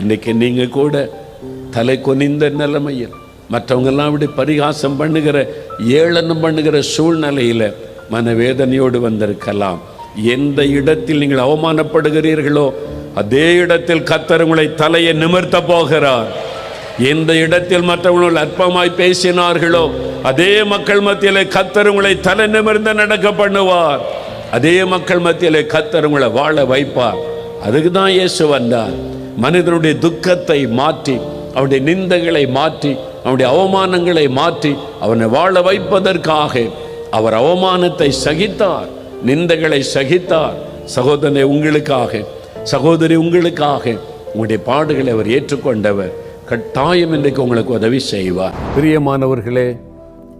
இன்றைக்கி நீங்கள் கூட தலை குனிந்த நிலைமையில் மற்றவங்கெல்லாம் இப்படி பரிகாசம் பண்ணுகிற ஏளனம் பண்ணுகிற சூழ்நிலையில் மனவேதனையோடு வந்திருக்கலாம். எந்த இடத்தில் நீங்கள் அவமானப்படுகிறீர்களோ அதே இடத்தில் கத்தர் உங்களை தலையை நிமிர்த்த போகிறார். எந்த இடத்தில் மற்றவர்கள் அற்பமாய் பேசினார்களோ அதே மக்கள் மத்தியிலே கத்தர் உங்களை தலை நிமிர்ந்து நடக்க பண்ணுவார். அதே மக்கள் மத்தியிலே கத்தர் உங்களை வாழ வைப்பார். அதுக்கு தான் இயேசு வந்தார். மனிதனுடைய துக்கத்தை மாற்றி அவனுடைய நிந்தங்களை மாற்றி அவனுடைய அவமானங்களை மாற்றி அவனை வாழ வைப்பதற்காக அவர் அவமானத்தை சகித்தார் நிந்தகளை சகித்தார். சகோதரனை உங்களுக்காக சகோதரி உங்களுக்காக உங்களுடைய பாடுகளை அவர் ஏற்றுக்கொண்டவர். கட்டாயம் இன்றைக்கு உங்களுக்கு உதவி செய்வார். பிரியமானவர்களே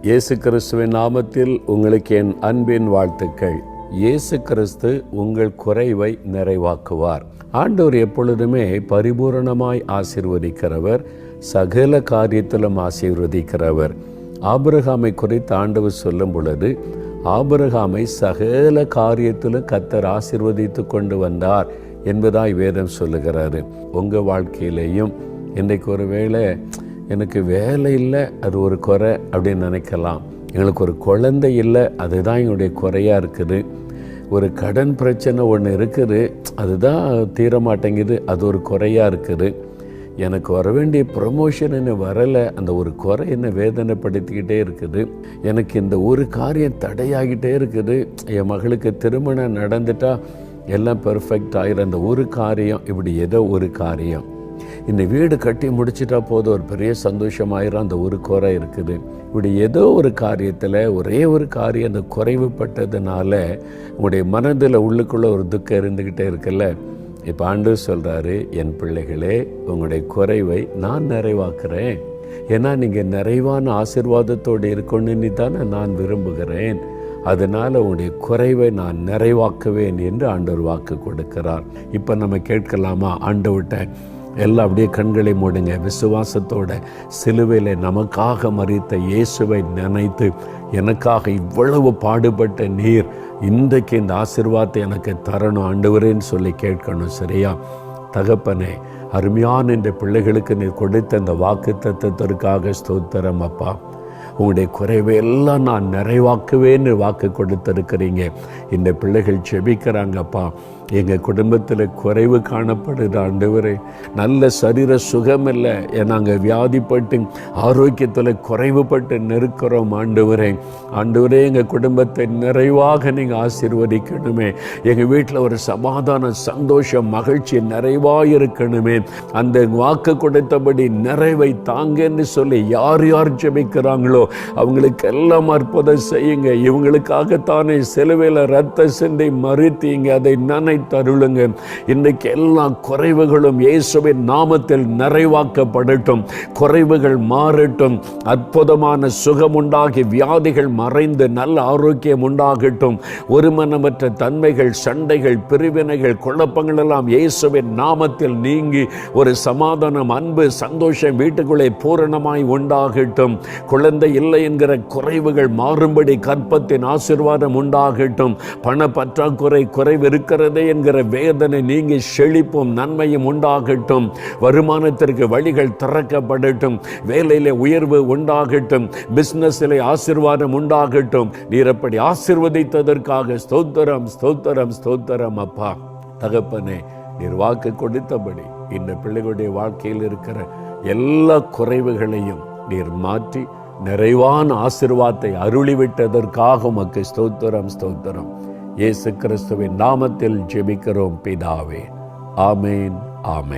இயேசு கிறிஸ்துவின் நாமத்தில் உங்களுக்கு என் அன்பின் வாழ்த்துக்கள். இயேசு கிறிஸ்து உங்கள் குறைவை நிறைவாக்குவார். ஆண்டவர் எப்பொழுதுமே பரிபூரணமாய் ஆசீர்வதிக்கிறவர் சகல காரியத்திலும் ஆசீர்வதிக்கிறவர். ஆபிரகாமை குறித்து ஆண்டவர் சொல்லும் பொழுது ஆபிரகாமை சகல காரியத்திலும் கத்தர் ஆசிர்வதித்து கொண்டு வந்தார் என்பதாய் வேதம் சொல்லுகிறாரு உங்கள் வாழ்க்கையிலேயும் இன்றைக்கு ஒரு வேளை எனக்கு வேலை இல்லை அது ஒரு குறை அப்படின்னு நினைக்கலாம். எங்களுக்கு ஒரு குழந்தை இல்லை அதுதான் எங்களுடைய குறையாக இருக்குது. ஒரு கடன் பிரச்சனை ஒன்று இருக்குது அதுதான் தீர மாட்டேங்குது அது ஒரு குறையாக இருக்குது. எனக்கு வர வேண்டிய ப்ரமோஷன் என்ன வரலை அந்த ஒரு குறை என்ன வேதனைப்படுத்திக்கிட்டே இருக்குது. எனக்கு இந்த ஒரு காரியம் தடையாகிட்டே இருக்குது. என் மகளுக்கு திருமணம் நடந்துட்டால் எல்லாம் பெர்ஃபெக்ட் ஆகிற அந்த ஒரு காரியம் இப்படி ஏதோ ஒரு காரியம். இந்த வீடு கட்டி முடிச்சிட்டா போதும். ஒரு பெரிய சந்தோஷமாயிரும். அந்த ஒரு குறை இருக்குது. இப்படி ஏதோ ஒரு காரியத்தில் ஒரே ஒரு காரியம் அந்த குறைவுபட்டதுனால உங்களுடைய மனதில் உள்ளுக்குள்ளே ஒரு துக்கம் இருந்துக்கிட்டே இருக்குல்ல? இப்போ ஆண்டு சொல்கிறாரு என் பிள்ளைகளே உங்களுடைய குறைவை நான் நிறைவாக்குறேன். ஏன்னா நீங்கள் நிறைவான ஆசிர்வாதத்தோடு இருக்கணும்னு தானே நான் விரும்புகிறேன். அதனால் உங்களுடைய குறைவை நான் நிறைவாக்குவேன் என்று ஆண்டவர் வாக்கு கொடுக்கிறார். இப்போ நம்ம கேட்கலாமா? ஆண்டவர்கிட்ட எல்லாம் அப்படியே கண்களை மூடுங்க. விசுவாசத்தோட சிலுவையில் நமக்காக மறித்த இயேசுவை நினைத்து எனக்காக இவ்வளவு பாடுபட்ட நீர் இன்றைக்கு இந்த ஆசிர்வாதத்தை எனக்கு தரணும். ஆண்டவரேன்னு சொல்லி கேட்கணும். சரியா? தகப்பனே அருமையான இந்த பிள்ளைகளுக்கு நீர் கொடுத்த இந்த வாக்கு தத்துவத்திற்காக ஸ்தோத்திரம் அப்பா. உங்களுடைய குறைவை எல்லாம் நான் நிறைவாக்குவேன்னு வாக்கு கொடுத்துருக்கிறீங்க. இந்த பிள்ளைகள் செபிக்கிறாங்கப்பா. எங்கள் குடும்பத்தில் குறைவு காணப்படுது ஆண்டவரே. நல்ல சரீர சுகம் இல்லை நாங்கள் வியாதிப்பட்டு ஆரோக்கியத்தில் குறைவுபட்டு நிற்கிறோம் ஆண்டவரே. ஆண்டவரே எங்கள் குடும்பத்தை நிறைவாக நீங்கள் ஆசீர்வதிக்கணுமே. எங்கள் வீட்டில் ஒரு சமாதான சந்தோஷம் மகிழ்ச்சி நிறைவாக இருக்கணுமே அந்த வாக்கு கொடுத்தபடி நிறைவை தாங்கன்னு சொல்லி யார் யார் ஜெபிக்கிறாங்களோ அவங்களுக்கு எல்லாம் அற்புதம் செய்யுங்க. இவங்களுக்காகத்தானே சிலுவையில் ரத்த சிந்தை மறுத்தீங்க. அதை தருளுங்க இன்றைக்கு எல்லா குறைவுகளும் இயேசுவின் நாமத்தில் நிறைவாக்கப்படட்டும். குறைவுகள் மாறட்டும். அற்புதமான சுகம் உண்டாகி வியாதிகள் மறைந்து நல்ல ஆரோக்கியம் உண்டாகட்டும். ஒருமனமற்ற தன்மைகள் சண்டைகள் பிரிவினைகள் குழப்பங்கள் எல்லாம் இயேசுவின் நாமத்தில் நீங்கி ஒரு சமாதானம் அன்பு சந்தோஷம் வீட்டுக்குள்ளே பூரணமாய் உண்டாகட்டும். குழந்தை இல்லை என்கிற குறைவுகள் மாறும்படி கற்பத்தின் ஆசிர்வாதம் உண்டாகட்டும். பண பற்றாக்குறை குறைவு இருக்கிறதே என்கிற வேதனை நீங்கி செழிப்பும் நன்மையும் உண்டாகட்டும். வருமானத்திற்கு வழிகள் திறக்கப்படட்டும். வேலையிலே உயர்வு உண்டாகட்டும். பிஸ்னஸில் ஆசிர்வாதம் உண்டாகட்டும். நீர் அப்படி ஆசிர்வதித்ததற்காக ஸ்தோத்திரம் ஸ்தோத்திரம் ஸ்தோத்திரம் அப்பா. தகப்பனே நீர் வாக்கு கொடுத்தபடி இந்த பிள்ளைகளுடைய வாழ்க்கையில் இருக்கிற எல்லா குறைவுகளையும் நீர் மாற்றி நிறைவான ஆசிர்வாதத்தை அருளிவிட்டதற்காக உமக்கு ஸ்தோத்திரம் ஸ்தோத்திரம். இயேசு கிறிஸ்துவின் நாமத்தில் ஜெபிக்கிறோம் பிதாவே. ஆமேன் ஆமேன்.